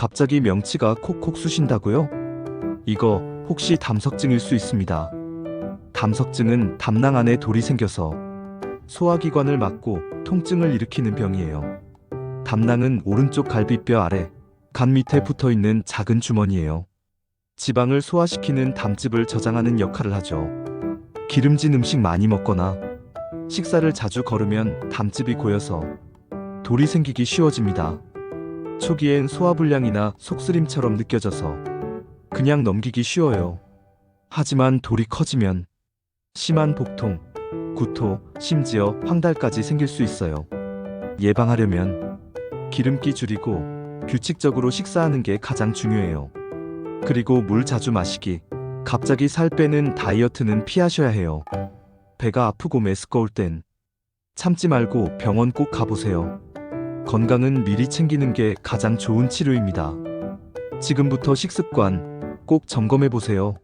갑자기 명치가 콕콕 쑤신다고요? 이거 혹시 담석증일 수 있습니다. 담석증은 담낭 안에 돌이 생겨서 소화기관을 막고 통증을 일으키는 병이에요. 담낭은 오른쪽 갈비뼈 아래 간 밑에 붙어 있는 작은 주머니예요. 지방을 소화시키는 담즙을 저장하는 역할을 하죠. 기름진 음식 많이 먹거나 식사를 자주 거르면 담즙이 고여서 돌이 생기기 쉬워집니다. 초기엔 소화불량이나 속쓰림처럼 느껴져서 그냥 넘기기 쉬워요. 하지만 돌이 커지면 심한 복통, 구토, 심지어 황달까지 생길 수 있어요. 예방하려면 기름기 줄이고 규칙적으로 식사하는 게 가장 중요해요. 그리고 물 자주 마시기. 갑자기 살 빼는 다이어트는 피하셔야 해요. 배가 아프고 메스꺼울 땐 참지 말고 병원 꼭 가보세요. 건강은 미리 챙기는 게 가장 좋은 치료입니다. 지금부터 식습관 꼭 점검해 보세요.